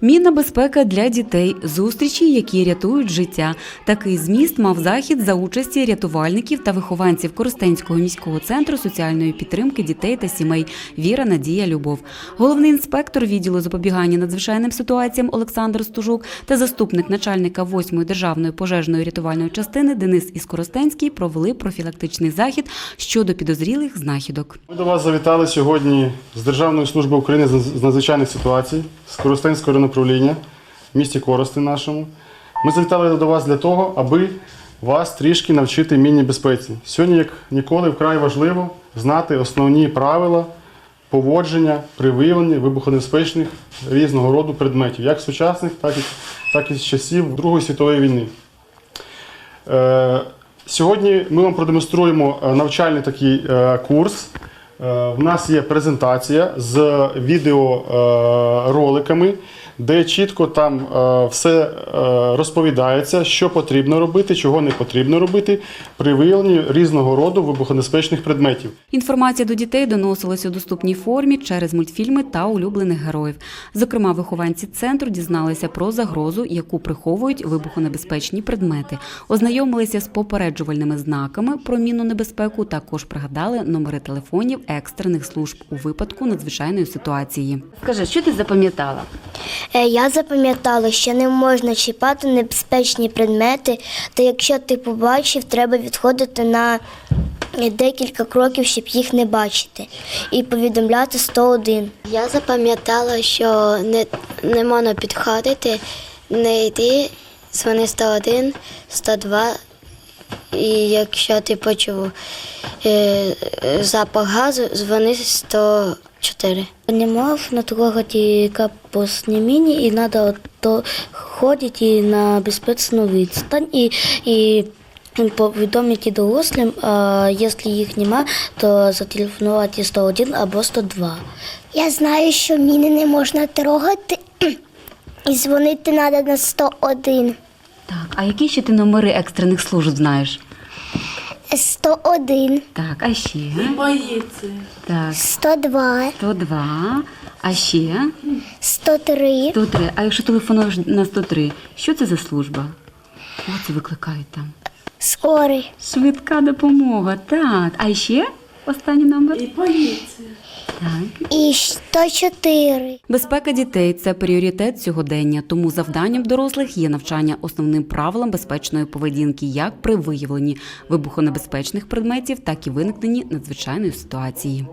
Мінна безпека для дітей, зустрічі, які рятують життя. Такий зміст мав захід за участі рятувальників та вихованців Коростенського міського центру соціальної підтримки дітей та сімей Віра, Надія, Любов. Головний інспектор відділу запобігання надзвичайним ситуаціям Олександр Стужук та заступник начальника 8-ї державної пожежної рятувальної частини Денис Іскоростенський провели профілактичний захід щодо підозрілих знахідок. Ми до вас завітали сьогодні з Державної служби України з надзвичайних ситуацій, з Коростенського районуправління в місті Коростень нашому. Ми завітали до вас для того, аби вас трішки навчити мінній безпеці. Сьогодні, як ніколи, вкрай важливо знати основні правила поводження при виявленні вибухонебезпечних різного роду предметів, як сучасних, так і, так і з часів Другої світової війни. Е, Сьогодні ми вам продемонструємо е, навчальний такий е, курс. Е, В нас є презентація з відеороликами, де чітко там е, все е, розповідається, що потрібно робити, чого не потрібно робити при виявленні різного роду вибухонебезпечних предметів. Інформація до дітей доносилася у доступній формі через мультфільми та улюблених героїв. Зокрема, вихованці центру дізналися про загрозу, яку приховують вибухонебезпечні предмети, ознайомилися з попереджувальними знаками про мінну небезпеку. Також пригадали номери телефонів екстрених служб у випадку надзвичайної ситуації. Скажи, що ти запам'ятала? Е, Я запам'ятала, що не можна чіпати небезпечні предмети, та якщо ти побачив, треба відходити на декілька кроків, щоб їх не бачити, і повідомляти 101. Я запам'ятала, що не, не можна підходити, не йти, дзвони 101, 102, і якщо ти почув е, е, запах газу, дзвони 104. Не можна трогати капустні міні, і треба то ходити на безпечну відстань і, і повідомити дорослим, а якщо їх нема, то зателефонувати 101 або 102. Я знаю, що міни не можна трогати і дзвонити треба на 101. Так, а які ще ти номери екстрених служб знаєш? 101, Так, а ще? Боїться. Так, 102, 102, а ще? 103. 103. А якщо телефонуєш на 103, що це за служба? Кого це викликають там? Скорий. Швидка допомога. Так. А ще останній номер? І поліція. Так. І 104. Безпека дітей це пріоритет сьогодення, тому завданням дорослих є навчання основним правилам безпечної поведінки як при виявленні вибухонебезпечних предметів, так і виникненні надзвичайної ситуації.